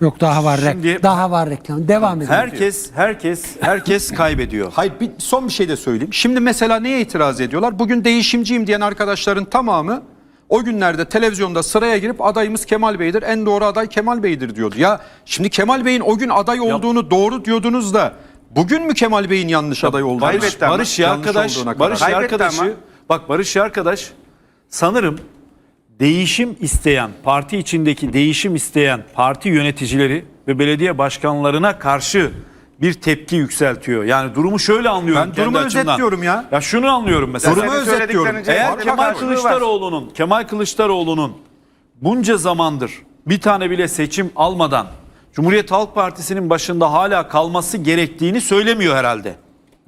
Yok daha var reklam. Şimdi- Daha var reklam. Devam edelim. Herkes herkes herkes kaybediyor. Hayır bir, son bir şey de söyleyeyim. Şimdi mesela neye itiraz ediyorlar? Bugün değişimciyim diyen arkadaşların tamamı o günlerde televizyonda sıraya girip adayımız Kemal Bey'dir. En doğru aday Kemal Bey'dir diyordu. Ya şimdi Kemal Bey'in o gün aday olduğunu doğru diyordunuz da bugün mü Kemal Bey'in yanlış aday olduğunu? Barış. Barış Yanlış arkadaş, olduğuna. Barış Kaybetti arkadaşı, ama. bak Barış arkadaş sanırım değişim isteyen, parti içindeki değişim isteyen parti yöneticileri ve belediye başkanlarına karşı bir tepki yükseltiyor. Yani durumu şöyle anlıyorum Ben kendi durumu açımdan. özetliyorum ya. Ya şunu anlıyorum mesela. Durumu Senin özetliyorum. Eğer cevabı Kemal karşılığı var. Kılıçdaroğlu'nun Kemal Kılıçdaroğlu'nun bunca zamandır bir tane bile seçim almadan Cumhuriyet Halk Partisi'nin başında hala kalması gerektiğini söylemiyor herhalde.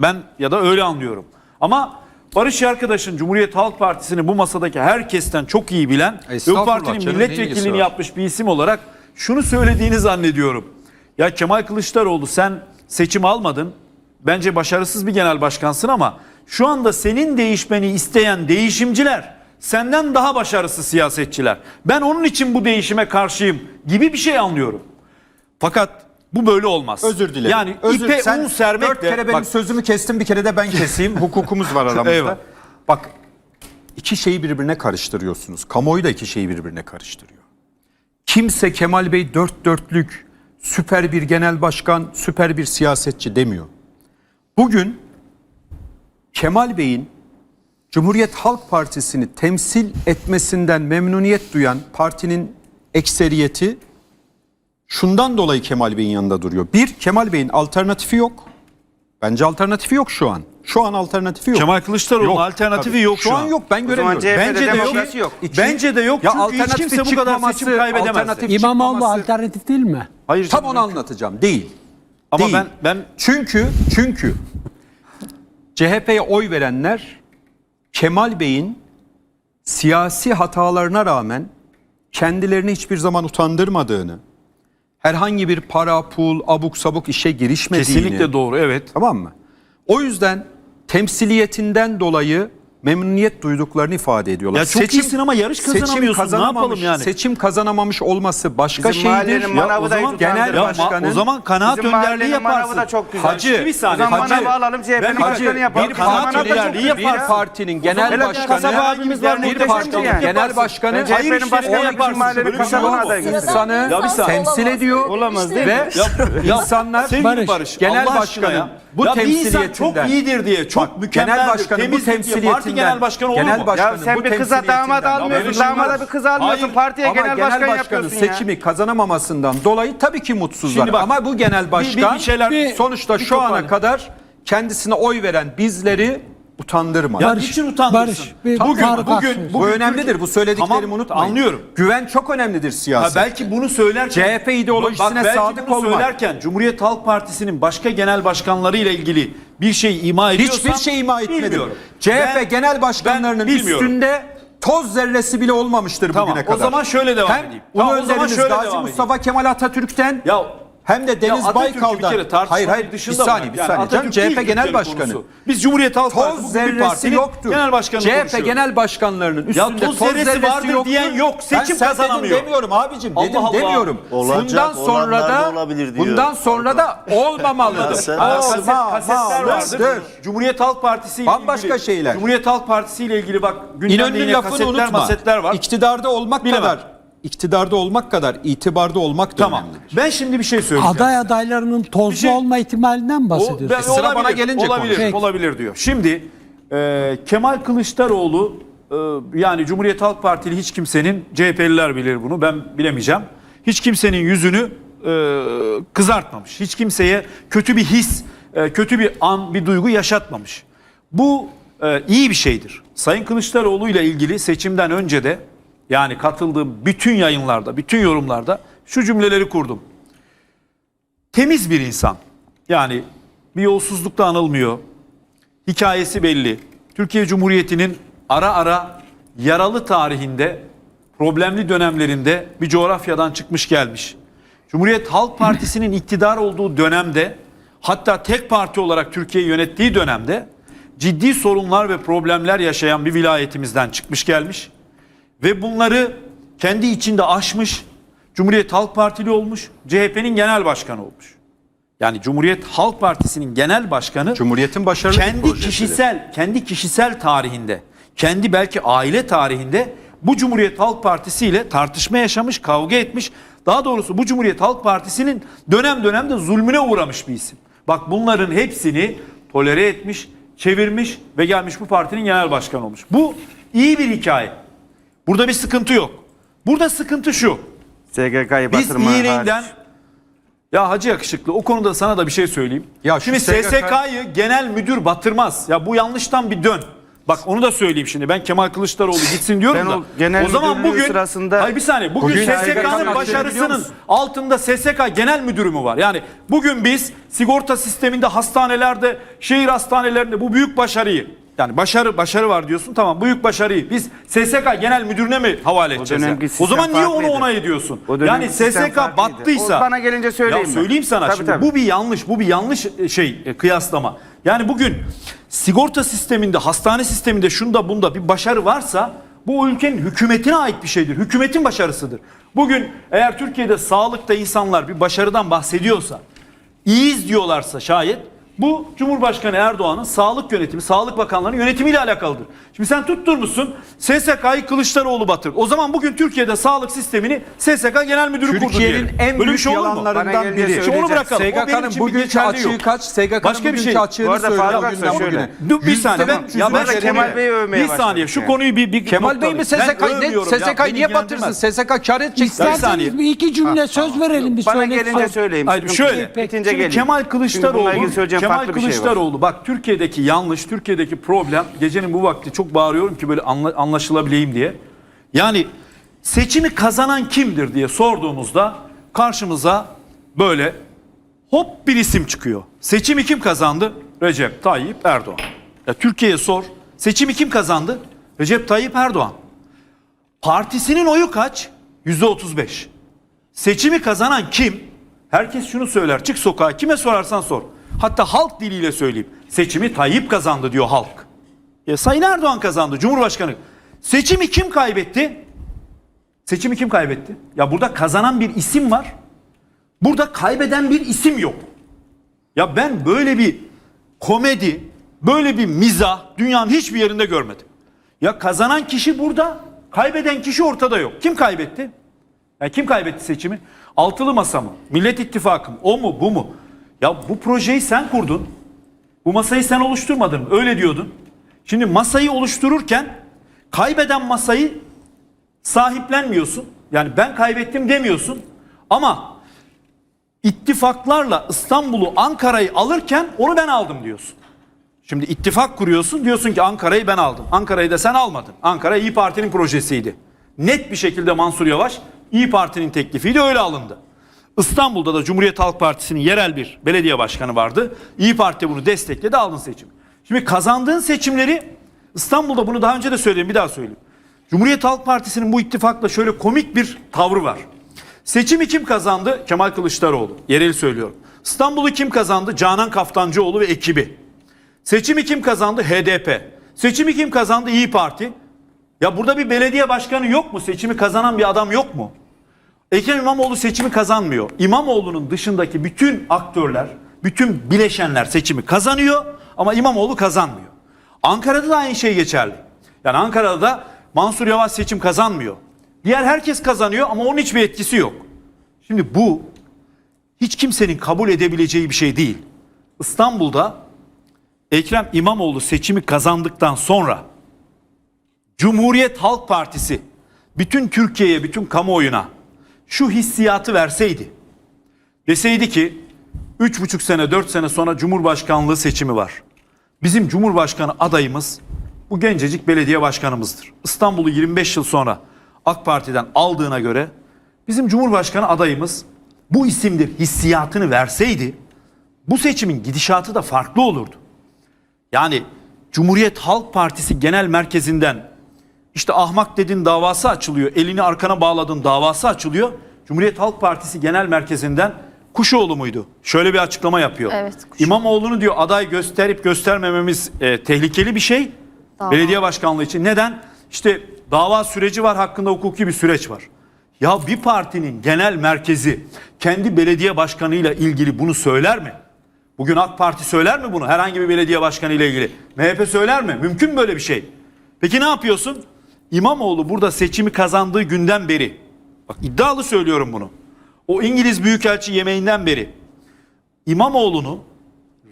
Ben ya da öyle anlıyorum. Ama Barış arkadaşın Cumhuriyet Halk Partisi'ni bu masadaki herkesten çok iyi bilen ve bu partinin canım, milletvekilliğini yapmış bir isim olarak şunu söylediğini zannediyorum. Ya Kemal Kılıçdaroğlu sen seçim almadın. Bence başarısız bir genel başkansın ama şu anda senin değişmeni isteyen değişimciler senden daha başarısız siyasetçiler. Ben onun için bu değişime karşıyım gibi bir şey anlıyorum. Fakat bu böyle olmaz. Özür dilerim. Yani Özür, ipe sen un sermek dört de kere benim bak, sözümü kestin bir kere de ben keseyim. Hukukumuz var aramızda. Eyvallah. Bak iki şeyi birbirine karıştırıyorsunuz. Kamuoyu da iki şeyi birbirine karıştırıyor. Kimse Kemal Bey dört dörtlük, süper bir genel başkan, süper bir siyasetçi demiyor. Bugün Kemal Bey'in Cumhuriyet Halk Partisi'ni temsil etmesinden memnuniyet duyan partinin ekseriyeti şundan dolayı Kemal Bey'in yanında duruyor. Bir, Kemal Bey'in alternatifi yok. Bence alternatifi yok şu an. Şu an alternatifi yok. Kemal Kılıçdaroğlu'nun Yok, alternatifi tabii. yok şu şu an an. yok ben göremiyorum. CHP'de Bence de yok. demokrasi yok. İki- Bence de yok Ya çünkü hiç kimse bu kadar seçim çıkmaması, kaybedemez. alternatif İmamoğlu çıkmaması- alternatif değil mi? Hayır Tam canım, onu anlatacağım. Değil. Ama Değil. ben ben Çünkü çünkü CHP'ye oy verenler Kemal Bey'in siyasi hatalarına rağmen kendilerini hiçbir zaman utandırmadığını, herhangi bir para, pul, abuk sabuk işe girişmediğini. kesinlikle doğru evet. Tamam mı? O yüzden temsiliyetinden dolayı memnuniyet duyduklarını ifade ediyorlar. Ya çok iyisin ama yarış kazanamıyorsun. Ne yapalım yani? Seçim kazanamamış olması başka Bizim şeydir. Ya o zaman genel. Ya başkanın o zaman kanaat Bizim önderliği yaparsın. da çok güzel. Hacı, bir saniye. O zaman Hacı, manavı alalım CHP'nin başkanı Hacı, yapalım. bir kanaat önderliği güzel. bir partinin genel başkanı kasaba abimiz var, bir partinin yani. genel başkanı CHP'nin başkanı yaparsın. şey olamaz. insanı saniye. temsil ediyor. Olamaz değil ve mi? insanlar Sevgili Barış, Barış, genel başkanın ya. bu ya bir insan temsiliyetinden- çok iyidir diye, çok mükemmeldir, genel başkanın bu temsiliyetinden parti genel başkanı olur genel mu? Ya sen bu bir kıza temsiliyetinden- damat almıyorsun. Damada bir kız almıyorsun. Hayır. Partiye Ama genel, genel, başkan başkanın yapıyorsun ya. seçimi kazanamamasından dolayı tabii ki mutsuzlar. Şimdi bak, Ama bu genel başkan bir şeyler- bir- sonuçta bir şu ana toparlayın. kadar kendisine oy veren bizleri utandırmadı. Ya Barış, niçin utandırsın? Barış, bir bugün, fark bugün, atsın. bu önemlidir. Bu söylediklerimi Tamam, unutmayın. anlıyorum. Güven çok önemlidir Ha, siyaset. belki bunu söylerken CHP ideolojisine Bak, sadık bunu olmak. söylerken Cumhuriyet Halk Partisi'nin başka genel başkanları ile ilgili bir şey ima ediyorsam Hiçbir şey ima etmedim. bilmiyorum. CHP Ben- genel başkanlarının ben üstünde toz zerresi bile olmamıştır Tamam, bugüne o kadar. zaman şöyle devam hem edeyim. Ulu Tamam, o zaman önderimiz şöyle Gazi devam Mustafa Kemal Atatürk'ten Ya hem de Deniz bir Baykal'dan. kere tartışmanın hayır hayır bir dışında saniye bırak. bir Yani saniye canım CHP genel başkanı. konusu. Biz Cumhuriyet Halk Partisi Toz bir partinin yoktur. genel başkanını CHP genel başkanlarının üstünde toz zerresi vardır yoktur. diyen yok. Seçim ben kazanamıyor. Dedim demiyorum abicim. Allah Dedim Allah. demiyorum. Olacak, bundan sonra da bundan sonra da olmamalıdır. kasetler vardır. Cumhuriyet Halk Partisi ile Bambaşka ilgili, şeyler. Cumhuriyet Halk Partisi ile ilgili bak gündemde İnönü'nün yine lafını kasetler, var. İktidarda olmak kadar iktidarda olmak kadar itibarda olmak da Tamam. önemlidir. Ben şimdi bir şey söyleyeceğim. Aday adaylarının tozlu şey- olma ihtimalinden O- bahsediyorsun. ben- Sıra olabilir, bana gelince olabilir, konuş. olabilir diyor. Şimdi e, Kemal Kılıçdaroğlu e, yani Cumhuriyet Halk Partili hiç kimsenin CHP'liler bilir bunu ben bilemeyeceğim. Hiç kimsenin yüzünü e, kızartmamış. Hiç kimseye kötü bir his, e, kötü bir an, bir duygu yaşatmamış. Bu e, iyi bir şeydir. Sayın Kılıçdaroğlu ile ilgili seçimden önce de yani katıldığım bütün yayınlarda, bütün yorumlarda şu cümleleri kurdum temiz bir insan. Yani bir yolsuzlukla anılmıyor. Hikayesi belli. Türkiye Cumhuriyeti'nin ara ara yaralı tarihinde, problemli dönemlerinde bir coğrafyadan çıkmış gelmiş. Cumhuriyet Halk Partisi'nin iktidar olduğu dönemde, hatta tek parti olarak Türkiye'yi yönettiği dönemde ciddi sorunlar ve problemler yaşayan bir vilayetimizden çıkmış gelmiş ve bunları kendi içinde aşmış Cumhuriyet Halk Partili olmuş, CHP'nin genel başkanı olmuş. Yani Cumhuriyet Halk Partisi'nin genel başkanı Cumhuriyet'in başarılı kendi kişisel kendi kişisel tarihinde, kendi belki aile tarihinde bu Cumhuriyet Halk Partisi ile tartışma yaşamış, kavga etmiş. Daha doğrusu bu Cumhuriyet Halk Partisi'nin dönem dönemde zulmüne uğramış bir isim. Bak bunların hepsini tolere etmiş, çevirmiş ve gelmiş bu partinin genel başkanı olmuş. Bu iyi bir hikaye. Burada bir sıkıntı yok. Burada sıkıntı şu. SGK'yı Biz batırma iğneğinden hariç. ya Hacı Yakışıklı o konuda sana da bir şey söyleyeyim. Ya şimdi SGK SSK'yı genel müdür batırmaz. Ya bu yanlıştan bir dön. Bak onu da söyleyeyim şimdi. Ben Kemal Kılıçdaroğlu gitsin diyorum Ben da. o genel zaman müdürlüğü bugün sırasında- Hayır bir saniye. Bugün, Bugün SSK'nın başarısının altında SSK genel müdürü mü var? Yani bugün biz sigorta sisteminde hastanelerde, şehir hastanelerinde bu büyük başarıyı yani başarı başarı var diyorsun tamam büyük başarıyı biz SSK genel müdürüne mi havale edeceğiz? yani? O zaman niye onu farklıydı. onay ediyorsun? O dönemki Yani sistem SSK farklıydı. battıysa O bana gelince söyleyeyim Ya ben. söyleyeyim sana Tabii, şimdi tabii. bu bir yanlış bu bir yanlış e, şey e, kıyaslama. Yani bugün sigorta sisteminde hastane sisteminde şunda bunda bir başarı varsa bu ülkenin hükümetine ait bir şeydir. Hükümetin başarısıdır. Bugün eğer Türkiye'de sağlıkta insanlar bir başarıdan bahsediyorsa iyiyiz diyorlarsa şayet bu Cumhurbaşkanı Erdoğan'ın sağlık yönetimi, sağlık bakanlarının yönetimiyle alakalıdır. Şimdi sen tutturmuşsun SSK'yı Kılıçdaroğlu batır. O zaman bugün Türkiye'de sağlık sistemini SSK Genel Müdürü kurdu Türkiye'nin diyelim. en Böyle bir büyük şey olur mu? Bana yalanlarından biri. İşte onu bırakalım. O benim SGK'nın için bir bugünkü geçerli açığı yok. kaç? SGK'nın Başka bir bugünkü şey. açığını Bu arada Faruk Aksoy bugüne. şöyle. Dur bir saniye ben ya ben üzerinde. Kemal Bey'i övmeye bir saniye şu konuyu bir, bir Kemal Bey mi Ben SSK ne? övmüyorum ya, SSK beni niye batırsın? ilgilendirmez. SSK kar edecek. İsterseniz bir iki cümle söz verelim bir Bana söyle. gelince söyleyeyim. Hayır Sıkıntı şöyle. Bitince Şimdi geleyim. Kemal Çünkü bununla Kılıçdaroğlu, ilgili söyleyeceğim Kemal farklı bir şey var. Kılıçdaroğlu bak Türkiye'deki yanlış, Türkiye'deki problem gecenin bu vakti çok bağırıyorum ki böyle anla- anlaşılabileyim diye. Yani seçimi kazanan kimdir diye sorduğumuzda karşımıza böyle hop bir isim çıkıyor. Seçimi kim kazandı? Recep Tayyip Erdoğan. Ya Türkiye'ye sor. Seçimi kim kazandı? Recep Tayyip Erdoğan. Partisinin oyu kaç? Yüzde 35. Seçimi kazanan kim? Herkes şunu söyler. Çık sokağa kime sorarsan sor. Hatta halk diliyle söyleyeyim. Seçimi Tayyip kazandı diyor halk. Ya Sayın Erdoğan kazandı Cumhurbaşkanı. Seçimi kim kaybetti? Seçimi kim kaybetti? Ya burada kazanan bir isim var. Burada kaybeden bir isim yok. Ya ben böyle bir komedi, böyle bir mizah dünyanın hiçbir yerinde görmedim. Ya kazanan kişi burada, kaybeden kişi ortada yok. Kim kaybetti? Ya kim kaybetti seçimi? Altılı masa mı? Millet İttifakı mı? O mu bu mu? Ya bu projeyi sen kurdun. Bu masayı sen oluşturmadın? Öyle diyordun. Şimdi masayı oluştururken kaybeden masayı sahiplenmiyorsun. Yani ben kaybettim demiyorsun. Ama ittifaklarla İstanbul'u, Ankara'yı alırken onu ben aldım diyorsun. Şimdi ittifak kuruyorsun diyorsun ki Ankara'yı ben aldım. Ankara'yı da sen almadın. Ankara İyi Parti'nin projesiydi. Net bir şekilde Mansur Yavaş İyi Parti'nin teklifiydi öyle alındı. İstanbul'da da Cumhuriyet Halk Partisi'nin yerel bir belediye başkanı vardı. İyi Parti bunu destekledi aldın seçimi. Şimdi kazandığın seçimleri İstanbul'da bunu daha önce de söyledim bir daha söyleyeyim. Cumhuriyet Halk Partisi'nin bu ittifakla şöyle komik bir tavrı var. Seçimi kim kazandı? Kemal Kılıçdaroğlu. Yerel söylüyorum. İstanbul'u kim kazandı? Canan Kaftancıoğlu ve ekibi. Seçimi kim kazandı? HDP. Seçimi kim kazandı? İyi Parti. Ya burada bir belediye başkanı yok mu? Seçimi kazanan bir adam yok mu? Ekrem İmamoğlu seçimi kazanmıyor. İmamoğlu'nun dışındaki bütün aktörler, bütün bileşenler seçimi kazanıyor ama İmamoğlu kazanmıyor. Ankara'da da aynı şey geçerli. Yani Ankara'da da Mansur Yavaş seçim kazanmıyor. Diğer herkes kazanıyor ama onun hiçbir etkisi yok. Şimdi bu hiç kimsenin kabul edebileceği bir şey değil. İstanbul'da Ekrem İmamoğlu seçimi kazandıktan sonra Cumhuriyet Halk Partisi bütün Türkiye'ye, bütün kamuoyuna şu hissiyatı verseydi. Deseydi ki 3,5 sene, 4 sene sonra Cumhurbaşkanlığı seçimi var. Bizim Cumhurbaşkanı adayımız bu gencecik belediye başkanımızdır. İstanbul'u 25 yıl sonra AK Parti'den aldığına göre bizim Cumhurbaşkanı adayımız bu isimdir hissiyatını verseydi bu seçimin gidişatı da farklı olurdu. Yani Cumhuriyet Halk Partisi Genel Merkezi'nden işte ahmak dedin davası açılıyor. Elini arkana bağladın davası açılıyor. Cumhuriyet Halk Partisi Genel Merkezi'nden Kuşoğlu muydu? Şöyle bir açıklama yapıyor. Evet, Kuşoğlu. İmamoğlu'nu diyor aday gösterip göstermememiz e, tehlikeli bir şey. Dava. Belediye başkanlığı için. Neden? İşte dava süreci var hakkında hukuki bir süreç var. Ya bir partinin genel merkezi kendi belediye başkanıyla ilgili bunu söyler mi? Bugün AK Parti söyler mi bunu? Herhangi bir belediye başkanı ile ilgili. MHP söyler mi? Mümkün mü böyle bir şey? Peki ne yapıyorsun? İmamoğlu burada seçimi kazandığı günden beri. Bak iddialı söylüyorum bunu. O İngiliz Büyükelçi yemeğinden beri İmamoğlu'nu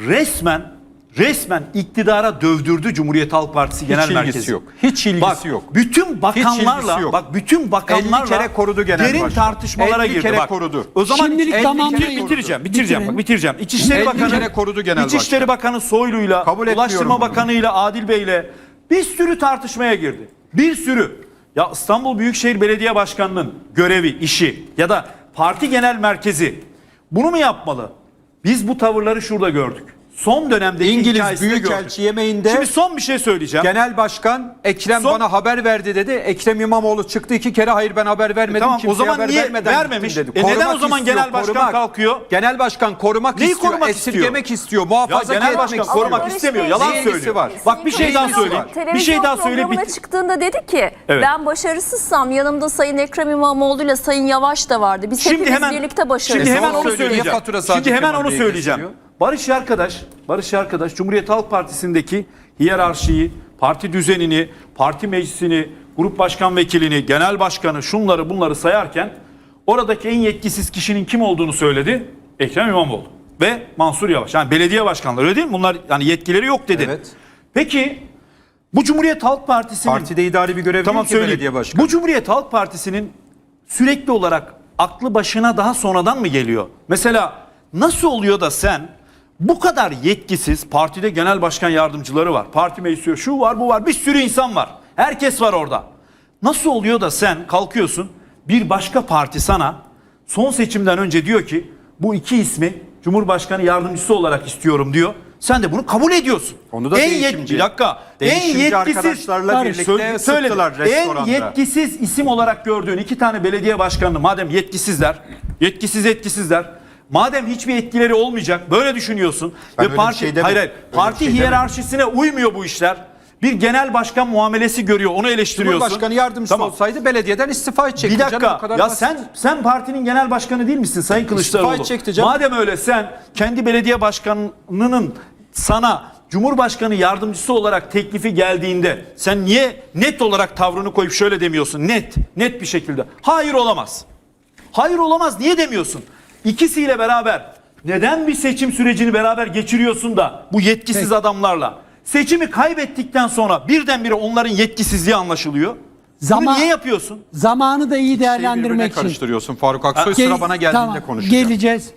resmen resmen iktidara dövdürdü Cumhuriyet Halk Partisi Genel ilgisi Merkezi. yok. Hiç ilgisi bak, yok. Bütün bakanlarla yok. bak bütün bakanlarla 50 kere korudu genel derin başkan. tartışmalara 50 girdi. kere bak. korudu. O zaman Şimdilik 50 tamamlayın. bitireceğim. Bitireceğim Bitirin. bak bitireceğim. İçişleri 50 Bakanı kere korudu genel İçişleri Bakanı Soylu'yla Kabul Ulaştırma. Bakanı'yla Adil Bey'le bir sürü tartışmaya girdi. Bir sürü. Ya İstanbul Büyükşehir Belediye Başkanı'nın görevi, işi ya da parti genel merkezi bunu mu yapmalı? Biz bu tavırları şurada gördük. Son dönemdeki İngiliz hikayesinde Büyükelçi yemeğinde Şimdi son bir şey söyleyeceğim. Genel Başkan Ekrem Son- bana haber verdi dedi. Ekrem İmamoğlu çıktı iki kere hayır ben haber vermedim. tamam, o kimseye zaman haber niye vermeden vermemiş? gittim dedi. E neden o zaman istiyor, genel başkan korumak. kalkıyor? Genel başkan korumak Neyi istiyor, korumak esirgemek istiyor, Ya muhafaza genel etmek başkan istiyor. korumak istemiyor. Yalan ne ilgisi söylüyor. var? Bak bir şey daha Televizyon- söyleyeyim. Bir şey televizyon daha söyleyeyim. programına Bit- çıktığında dedi ki Evet. ben başarısızsam yanımda Sayın Ekrem İmamoğlu ile Sayın Yavaş da vardı. Biz Şimdi hepimiz hemen birlikte başarısız. Şimdi hemen onu söyleyeceğim. fatura sadece Şimdi hemen Kemal onu Bey'e söyleyeceğim. kesiliyor? Barış arkadaş, Barış arkadaş Cumhuriyet Halk Partisi'ndeki hiyerarşiyi, parti düzenini, parti meclisini, grup başkan vekilini, genel başkanı, şunları bunları sayarken oradaki en yetkisiz kişinin kim olduğunu söyledi. Ekrem İmamoğlu ve Mansur Yavaş. Yani belediye başkanları öyle değil mi? Bunlar yani yetkileri yok dedi. Evet. Peki bu Cumhuriyet Halk Partisi'nin Partide idari bir görev Tamam değil ki söyleyeyim. belediye başkanı. Bu Cumhuriyet Halk Partisi'nin sürekli olarak aklı başına daha sonradan mı geliyor? Mesela nasıl oluyor da sen bu kadar yetkisiz partide genel başkan yardımcıları var. Parti meclisi şu var bu var bir sürü insan var. Herkes var orada. Nasıl oluyor da sen kalkıyorsun bir başka parti sana son seçimden önce diyor ki bu iki ismi Cumhurbaşkanı yardımcısı olarak istiyorum diyor. Sen de bunu kabul ediyorsun. Onu da en yetki, bir dakika. en yetkisiz birlikte. En yetkisiz isim olarak gördüğün iki tane belediye başkanını madem yetkisizler, yetkisiz yetkisizler, madem hiçbir etkileri olmayacak böyle düşünüyorsun Ben ve parti şey hayır hayır parti şey demedim. hiyerarşisine uymuyor bu işler. Bir genel başkan muamelesi görüyor, onu eleştiriyorsun. Cumhurbaşkanı yardımcısı Tamam. olsaydı belediyeden istifa edecekti. Bir canım, dakika. kadar Ya basit. sen sen partinin genel başkanı değil misin Sayın Kılıçdaroğlu? edecekti canım. Madem öyle sen kendi belediye başkanının sana Cumhurbaşkanı yardımcısı olarak teklifi geldiğinde sen niye net olarak tavrını koyup şöyle demiyorsun? Net, net bir şekilde. Hayır olamaz. Hayır olamaz. Niye demiyorsun? İkisiyle beraber neden bir seçim sürecini beraber geçiriyorsun da bu yetkisiz Peki. adamlarla? Seçimi kaybettikten sonra birdenbire onların yetkisizliği anlaşılıyor. Zaman- Bunu niye yapıyorsun? Zamanı da iyi değerlendirmek için. karıştırıyorsun Faruk Aksoy sıra bana geldiğinde tamam, konuşacağım. Geleceğiz.